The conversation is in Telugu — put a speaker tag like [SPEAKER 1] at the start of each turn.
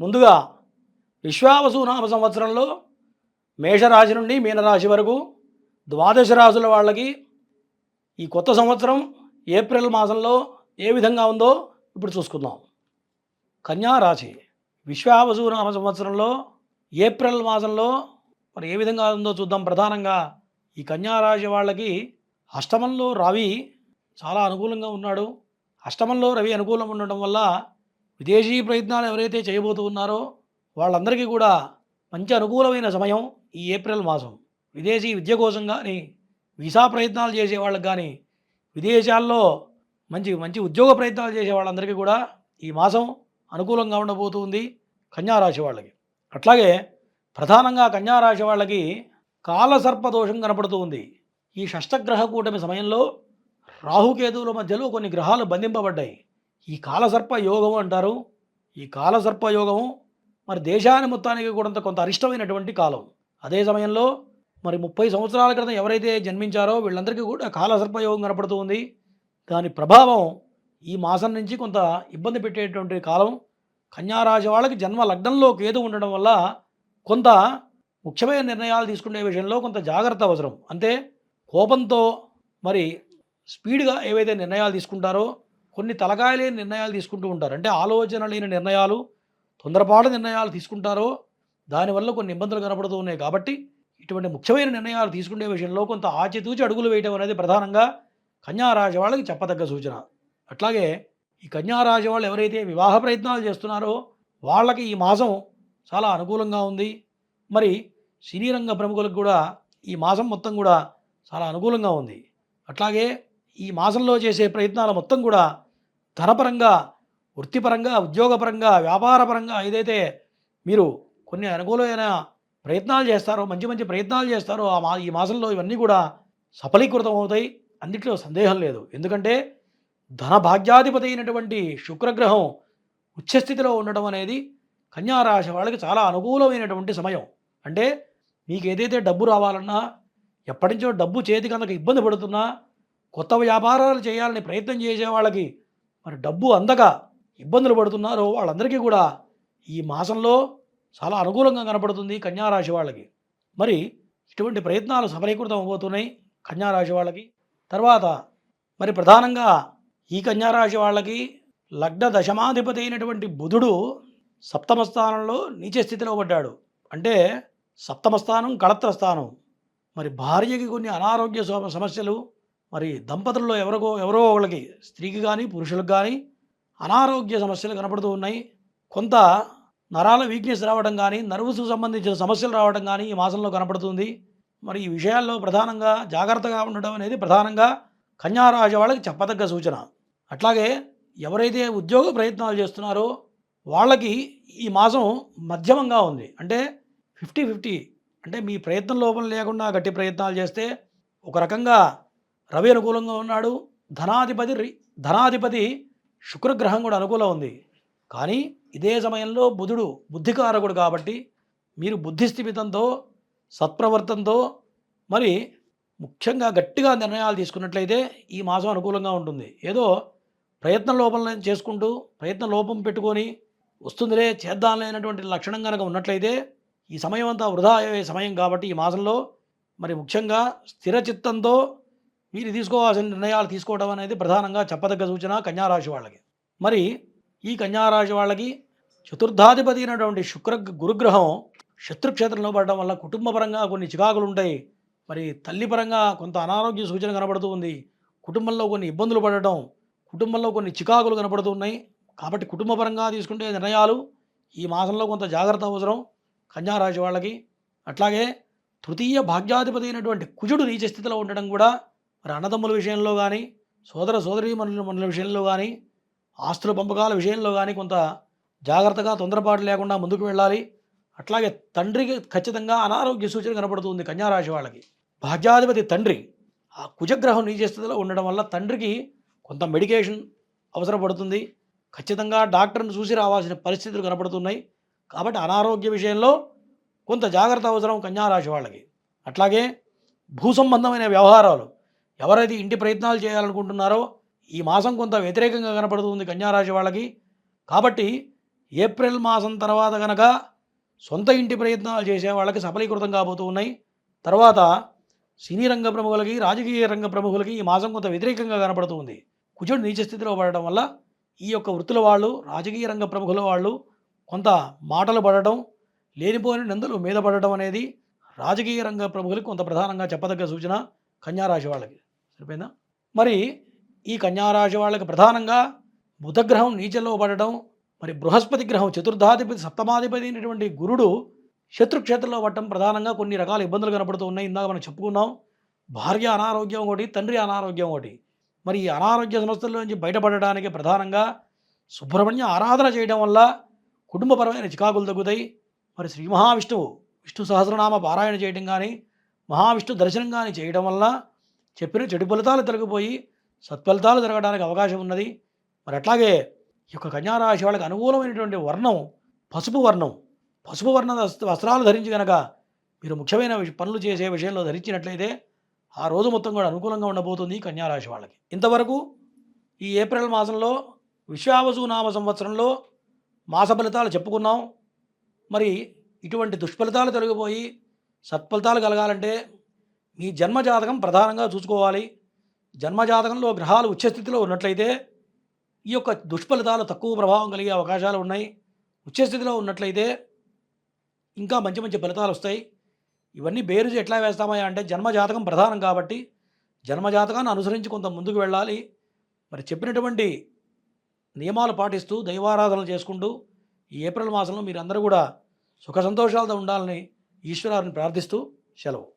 [SPEAKER 1] ముందుగా విశ్వావసు నామ సంవత్సరంలో మేషరాశి నుండి మీనరాశి వరకు ద్వాదశ రాశుల వాళ్ళకి ఈ కొత్త సంవత్సరం ఏప్రిల్ మాసంలో ఏ విధంగా ఉందో ఇప్పుడు చూసుకుందాం. కన్యా రాశి విశ్వావసు నామ సంవత్సరంలో ఏప్రిల్ మాసంలో మరి ఏ విధంగా ఉందో చూద్దాం ప్రధానంగా. ఈ కన్యా రాశి వాళ్ళకి అష్టమంలో రవి చాలా అనుకూలంగా ఉన్నాడు. అష్టమంలో రవి అనుకూలం ఉండడం వల్ల విదేశీ ప్రయత్నాలు ఎవరైతే చేయబోతూ ఉన్నారో వాళ్ళందరికీ కూడా మంచి అనుకూలమైన సమయం ఈ ఏప్రిల్ మాసం. విదేశీ విద్య కోసం కానీ వీసా ప్రయత్నాలు చేసే వాళ్ళకి కానీ విదేశాల్లో మంచి మంచి ఉద్యోగ ప్రయత్నాలు చేసే వాళ్ళందరికీ కూడా ఈ మాసం అనుకూలంగా ఉండబోతుంది కన్యారాశి వాళ్ళకి. అట్లాగే ప్రధానంగా కన్యారాశి వాళ్ళకి కాలసర్ప దోషం కనపడుతూ ఉంది. ఈ షష్టగ్రహ కూటమి సమయంలో రాహుకేతువుల మధ్యలో కొన్ని గ్రహాలు బంధింపబడ్డాయి. ఈ కాలసర్ప యోగం అంటారు. ఈ కాలసర్ప యోగము మరి దేశాన్ని మొత్తానికి కూడా కొంత అరిష్టమైనటువంటి కాలం. అదే సమయంలో మరి ముప్పై సంవత్సరాల క్రితం ఎవరైతే జన్మించారో వీళ్ళందరికీ కూడా కాలసర్ప యోగం కనపడుతూ ఉంది. దాని ప్రభావం ఈ మాసం నుంచి కొంత ఇబ్బంది పెట్టేటువంటి కాలం. కన్యారాశి వాళ్ళకి జన్మ లగ్నంలో కేదు ఉండడం వల్ల కొంత ముఖ్యమైన నిర్ణయాలు తీసుకునే విషయంలో కొంత జాగ్రత్త అవసరం. అంటే కోపంతో మరి స్పీడ్గా ఏవైతే నిర్ణయాలు తీసుకుంటారో కొన్ని తలకాయలేని నిర్ణయాలు తీసుకుంటూ ఉంటారు. అంటే ఆలోచన లేని నిర్ణయాలు తొందరపాటు నిర్ణయాలు తీసుకుంటారో దానివల్ల కొన్ని ఇబ్బందులు కనపడుతూ ఉన్నాయి. కాబట్టి ఇటువంటి ముఖ్యమైన నిర్ణయాలు తీసుకునే విషయంలో కొంత ఆచితూచి అడుగులు వేయటం అనేది ప్రధానంగా కన్యారాశి వాళ్ళకి చెప్పదగ్గ సూచన. అట్లాగే ఈ కన్యారాశి వాళ్ళు ఎవరైతే వివాహ ప్రయత్నాలు చేస్తున్నారో వాళ్ళకి ఈ మాసం చాలా అనుకూలంగా ఉంది. మరి సినీ రంగ ప్రముఖులకు కూడా ఈ మాసం మొత్తం కూడా చాలా అనుకూలంగా ఉంది. అట్లాగే ఈ మాసంలో చేసే ప్రయత్నాలు మొత్తం కూడా ధనపరంగా వృత్తిపరంగా ఉద్యోగపరంగా వ్యాపారపరంగా ఏదైతే మీరు కొన్ని అనుకూలమైన ప్రయత్నాలు చేస్తారో మంచి మంచి ప్రయత్నాలు చేస్తారో ఆ మా ఈ మాసంలో ఇవన్నీ కూడా సఫలీకృతం అవుతాయి. అన్నిట్లో సందేహం లేదు. ఎందుకంటే ధనభాగ్యాధిపతి అయినటువంటి శుక్రగ్రహం ఉచ్చస్థితిలో ఉండడం అనేది కన్యారాశి వాళ్ళకి చాలా అనుకూలమైనటువంటి సమయం. అంటే మీకు ఏదైతే డబ్బు రావాలన్నా ఎప్పటి నుంచో డబ్బు చేతికి అందక ఇబ్బంది పడుతున్నా కొత్త వ్యాపారాలు చేయాలని ప్రయత్నం చేసే వాళ్ళకి మరి డబ్బు అందక ఇబ్బందులు పడుతున్నారో వాళ్ళందరికీ కూడా ఈ మాసంలో చాలా అనుకూలంగా కనపడుతుంది కన్యారాశి వాళ్ళకి. మరి ఇటువంటి ప్రయత్నాలు సఫలీకృతం అవబోతున్నాయి కన్యారాశి వాళ్ళకి. తర్వాత మరి ప్రధానంగా ఈ కన్యారాశి వాళ్ళకి లగ్న దశమాధిపతి అయినటువంటి బుధుడు సప్తమ స్థానంలో నీచ స్థితిలో పడ్డాడు. అంటే సప్తమ స్థానం కళత్ర స్థానం. మరి భార్యకి కొన్ని అనారోగ్య సమస్యలు మరి దంపతుల్లో ఎవరికో ఎవరో వాళ్ళకి స్త్రీకి కానీ పురుషులకు కానీ అనారోగ్య సమస్యలు కనపడుతూ ఉన్నాయి. కొంత నరాల వీక్నెస్ రావడం కానీ నర్వస్కు సంబంధించిన సమస్యలు రావడం కానీ ఈ మాసంలో కనపడుతుంది. మరి ఈ విషయాల్లో ప్రధానంగా జాగ్రత్తగా ఉండడం అనేది ప్రధానంగా కన్యారాశి వాళ్ళకి చెప్పదగ్గ సూచన. అట్లాగే ఎవరైతే ఉద్యోగ ప్రయత్నాలు చేస్తున్నారో వాళ్ళకి ఈ మాసం మధ్యమంగా ఉంది. అంటే ఫిఫ్టీ ఫిఫ్టీ అంటే మీ ప్రయత్నం లోపం లేకుండా గట్టి ప్రయత్నాలు చేస్తే ఒక రకంగా రవి అనుకూలంగా ఉన్నాడు. ధనాధిపతి రి- ధనాధిపతి శుక్రగ్రహం కూడా అనుకూలం ఉంది. కానీ ఇదే సమయంలో బుధుడు బుద్ధికారకుడు కాబట్టి మీరు బుద్ధిస్థిమితంతో సత్ప్రవర్తనతో మరి ముఖ్యంగా గట్టిగా నిర్ణయాలు తీసుకున్నట్లయితే ఈ మాసం అనుకూలంగా ఉంటుంది. ఏదో ప్రయత్న లోపం చేసుకుంటూ ప్రయత్న లోపం పెట్టుకొని వస్తుందిలే చేద్దాంలే అనేటువంటి లక్షణం కనుక ఉన్నట్లయితే ఈ సమయం అంతా వృధా అయ్యే సమయం కాబట్టి ఈ మాసంలో మరి ముఖ్యంగా స్థిర చిత్తంతో మీరు తీసుకోవాల్సిన నిర్ణయాలు తీసుకోవడం అనేది ప్రధానంగా చెప్పదగ్గ సూచన కన్యారాశి వాళ్ళకి. మరి ఈ కన్యారాశి వాళ్ళకి చతుర్థాధిపతి అయినటువంటి శుక్ర గురుగ్రహం శత్రుక్షేత్రంలో పడడం వల్ల కుటుంబపరంగా కొన్ని చికాకులు ఉంటాయి. మరి తల్లిపరంగా కొంత అనారోగ్య సూచన కనబడుతూ ఉంది. కుటుంబంలో కొన్ని ఇబ్బందులు పడటం కుటుంబంలో కొన్ని చికాకులు కనబడుతున్నాయి ఉన్నాయి. కాబట్టి కుటుంబపరంగా తీసుకుంటే నిర్ణయాలు ఈ మాసంలో కొంత జాగ్రత్త అవసరం కన్యారాశి వాళ్ళకి. అట్లాగే తృతీయ భాగ్యాధిపతి అయినటువంటి కుజుడు నీచ స్థితిలో ఉండడం కూడా మరి అన్నదమ్ముల విషయంలో కానీ సోదర సోదరీ మనుల మనుల విషయంలో కానీ ఆస్తుల పంపకాల విషయంలో కానీ కొంత జాగ్రత్తగా తొందరపాటు లేకుండా ముందుకు వెళ్ళాలి. అట్లాగే తండ్రికి ఖచ్చితంగా అనారోగ్య సూచన కనపడుతుంది కన్యారాశి వాళ్ళకి. భాగ్యాధిపతి తండ్రి ఆ కుజగ్రహం నీచ స్థితిలో ఉండడం వల్ల తండ్రికి కొంత మెడికేషన్ అవసరపడుతుంది. ఖచ్చితంగా డాక్టర్ని చూసి రావాల్సిన పరిస్థితులు కనపడుతున్నాయి. కాబట్టి అనారోగ్య విషయంలో కొంత జాగ్రత్త అవసరం కన్యారాశి వాళ్ళకి. అట్లాగే భూ సంబంధమైన వ్యవహారాలు ఎవరైతే ఇంటి ప్రయత్నాలు చేయాలనుకుంటున్నారో ఈ మాసం కొంత వ్యతిరేకంగా కనపడుతుంది కన్యారాశి వాళ్ళకి. కాబట్టి ఏప్రిల్ మాసం తర్వాత కనుక సొంత ఇంటి ప్రయత్నాలు చేసే వాళ్ళకి సఫలీకృతం కాబోతూ ఉన్నాయి. తర్వాత సినీ రంగ ప్రముఖులకి రాజకీయ రంగ ప్రముఖులకి ఈ మాసం కొంత వ్యతిరేకంగా కనపడుతూ ఉంది. కుజుడు నీచ స్థితిలో పడడం వల్ల ఈ యొక్క వృత్తుల వాళ్ళు రాజకీయ రంగ ప్రముఖుల వాళ్ళు కొంత మాటలు పడటం లేనిపోయిన నిందలు మీద పడటం అనేది రాజకీయ రంగ ప్రముఖులకు కొంత ప్రధానంగా చెప్పదగ్గ సూచన కన్యారాశి వాళ్ళకి. సరిపోయిందా? మరి ఈ కన్యారాశి వాళ్ళకి ప్రధానంగా బుధగ్రహం నీచలో పడటం మరి బృహస్పతి గ్రహం చతుర్థాధిపతి సప్తమాధిపతి అయినటువంటి గురుడు శత్రుక్షేత్రంలో పడటం ప్రధానంగా కొన్ని రకాల ఇబ్బందులు కనపడుతూ ఉన్నాయి. ఇందాక మనం చెప్పుకున్నాం భార్య అనారోగ్యం ఒకటి తండ్రి అనారోగ్యం ఒకటి. మరి ఈ అనారోగ్య సమస్యల నుంచి బయటపడడానికి ప్రధానంగా సుబ్రహ్మణ్య ఆరాధన చేయడం వల్ల కుటుంబపరమైన చికాకులు తగ్గుతాయి. మరి శ్రీ మహావిష్ణువు విష్ణు సహస్రనామ పారాయణ చేయడం కానీ మహావిష్ణు దర్శనం కానీ చేయడం వల్ల చెప్పిన చెడు ఫలితాలు తొలగిపోయి సత్ఫలితాలు జరగడానికి అవకాశం ఉన్నది. మరి అట్లాగే ఈ యొక్క కన్యారాశి వాళ్ళకి అనుకూలమైనటువంటి వర్ణం పసుపు వర్ణం. పసుపు వర్ణ వస్త్రాలు ధరించి కనుక మీరు ముఖ్యమైన విష- పనులు చేసే విషయంలో ధరించినట్లయితే ఆ రోజు మొత్తం కూడా అనుకూలంగా ఉండబోతుంది కన్యారాశి వాళ్ళకి. ఇంతవరకు ఈ ఏప్రిల్ మాసంలో విశ్వావసు నామ సంవత్సరంలో మాస ఫలితాలు చెప్పుకున్నాం. మరి ఇటువంటి దుష్ఫలితాలు తొలగిపోయి సత్ఫలితాలు కలగాలంటే మీ జన్మజాతకం ప్రధానంగా చూసుకోవాలి. జన్మజాతకంలో గ్రహాలు ఉచ్చస్థితిలో ఉన్నట్లయితే ఈ యొక్క దుష్ఫలితాలు తక్కువ ప్రభావం కలిగే అవకాశాలు ఉన్నాయి. ఉచ్చస్థితిలో ఉన్నట్లయితే ఇంకా మంచి మంచి ఫలితాలు వస్తాయి. ఇవన్నీ బేరుజు ఎట్లా వేస్తామా అంటే జన్మజాతకం ప్రధానం కాబట్టి జన్మజాతకాన్ని అనుసరించి కొంత ముందుకు వెళ్ళాలి. మరి చెప్పినటువంటి నియమాలు పాటిస్తూ దైవారాధనలు చేసుకుంటూ ఈ ఏప్రిల్ మాసంలో మీరందరూ కూడా సుఖ సంతోషాలతో ఉండాలని ఈశ్వరాన్ని ప్రార్థిస్తూ సెలవు.